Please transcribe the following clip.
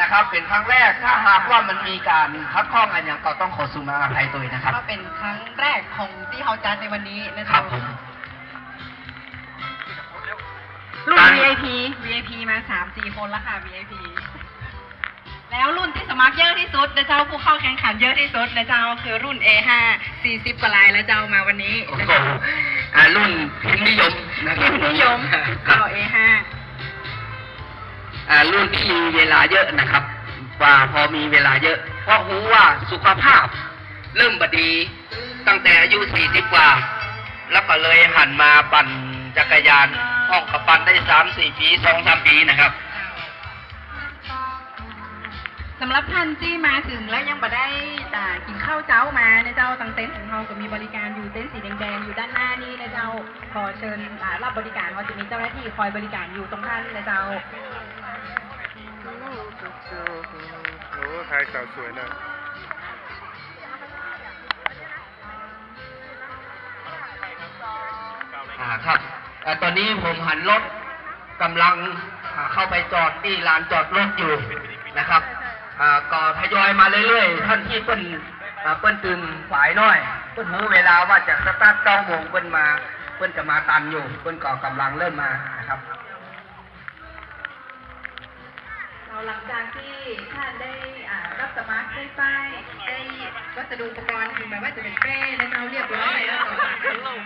นะครับ เป็นครั้งแรกถ้าหากว่ามันมีการคัดข้องอันอย่างก็ต้องขอสุมาอภัยตัวนะครับ ก็เป็นครั้งแรกของที่เฮาจัดในวันนี้นะครัเจ้าบผม รุ่นการ VIP VIP มาสามสี่คนแล้วค่ะ VIP แล้วรุ่นที่สมัครเยอะที่สุดนะเจ้าผู้เข้าแข่งขันเยอะที่สุดนะเจ้าคือรุ่น A5 40กว่าลายแล้วเจ้ามาวันนี้โอ้นะโหเจ้า อ่ารุ่นพิมพ์นิยมนะครับพิมพ์นิยมคก็รับ A5 อ่า รุ่นที่มีเวลาเยอะนะครับ ว่าพอมีเวลาเยอะ เพราะรู้ว่าสุขภาพ เริ่มบดีตั้งแต่อายุ 40 กว่า แล้วก็เลยหันมาปั่นจักรยานห้องกับปั่นได้ 3-4 ปี 2-3 ปีนะครับสำหรับท่านที่มาถึงแล้วยังบ่ได้อกินข้าวเจ้ามาในเจ้าตังเต็นท์ของเราก็มีบริการอยู่เต็นท์สีแดงๆอยู่ด้านหน้านี่นะเจ้าขอเชิญรับบริการเราจะมีเจ้าหน้าที่คอยบริการอยู่ตรงท่านนะเจ้าายสาวสวยนะอ่าครับอ่ตอนนี้ผมหันรถกำลังเข้าไปจอดที่ลานจอดรถอยู่นะครับอ่าก็ทยอยมาเรื่อยๆ ท่านที่เปิ้นเปิ้นตื่นสายน้อยเปิ้นรู้เวลาว่าจะสตาร์ทเก้าโมงเปิ้นมา เปิ้นจะมาตันอยู่ เปิ้นก็กำลังเริ่มมานะครับ เราหลังจากที่ท่านได้อ่ารับสมัครได้ป้ายได้วัสดุอุปกรณ์คือหมายว่าจะเป็นเป้และเราเรียบร้อยแล้วต่อ